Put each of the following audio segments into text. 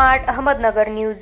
Smart Ahmednagar news.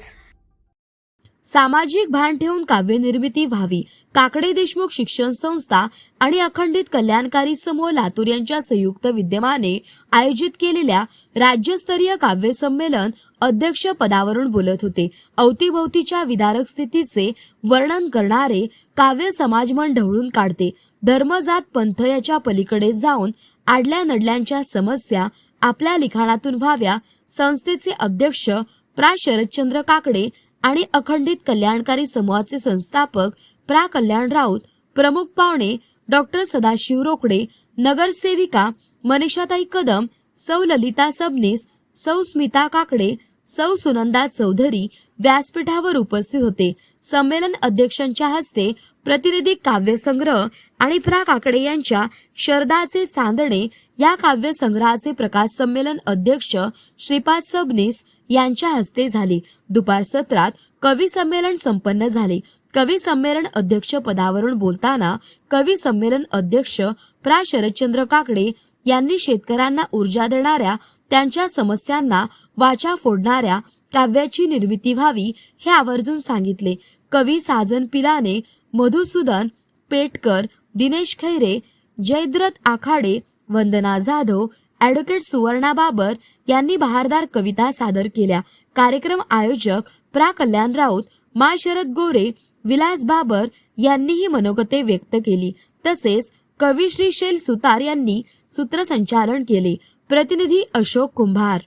सामाजिक भान ठेवून काव्यनिर्मिती व्हावी काकडे देशमुख शिक्षण संस्था आणि अखंडित कल्याणकारी समूह लातूर यांच्या संयुक्त विद्यमाने आयोजित केलेल्या राज्यस्तरीय काव्य संमेलन अध्यक्ष पदावरून बोलत होते. अवतीभोवतीच्या विदारक स्थितीचे वर्णन करणारे काव्य समाजमन ढवळून काढते. धर्मजात पंथ याच्या पलीकडे जाऊन आडल्या नडल्यांच्या समस्या आपल्या लिखाणातून व्हाव्या संस्थेचे अध्यक्ष प्रा. शरदचंद्र काकडे आणि अखंडित कल्याणकारी समूहाचे संस्थापक प्रा. कल्याण राऊत प्रमुख पाहुणे डॉक्टर सदाशिव रोकडे नगरसेविका मनीषाताई कदम सौ. ललिता सबनीस सौ. स्मिता काकडे सौ सुनंदा चौधरी व्यासपीठावर उपस्थित होते. संमेलन अध्यक्षांच्या हस्ते प्रतिनिधी काव्यसंग्रह आणि प्रा काकडे यांच्या शरदाचे चांदणे या काव्यसंग्रहाचे प्रकाश संमेलन अध्यक्ष श्रीपाद सबनीस यांच्या हस्ते झाले. दुपार सत्रात कवी संमेलन संपन्न झाले. कवी संमेलन अध्यक्ष पदावरून बोलताना कवी संमेलन अध्यक्ष प्रा. शरदचंद्र काकडे यांनी शेतकऱ्यांना ऊर्जा देणाऱ्या त्यांच्या समस्यांना वाचा फोडणाऱ्या काव्याची निर्मिती व्हावी हे आवर्जून सांगितले. कवी साजन पिलाने मधुसूदन पेटकर दिनेश खैरे जयद्रथ आखाडे वंदना जाधव ॲडव्होकेट सुवर्णा बाबर यांनी बहारदार कविता सादर केल्या. कार्यक्रम आयोजक प्रा कल्याण राऊत मा. शरद गोरे विलास बाबर यांनीही मनोगते व्यक्त केली. तसेच कवी श्री. शैल सुतार यांनी सूत्रसंचालन केले. प्रतिनिधी अशोक कुंभार.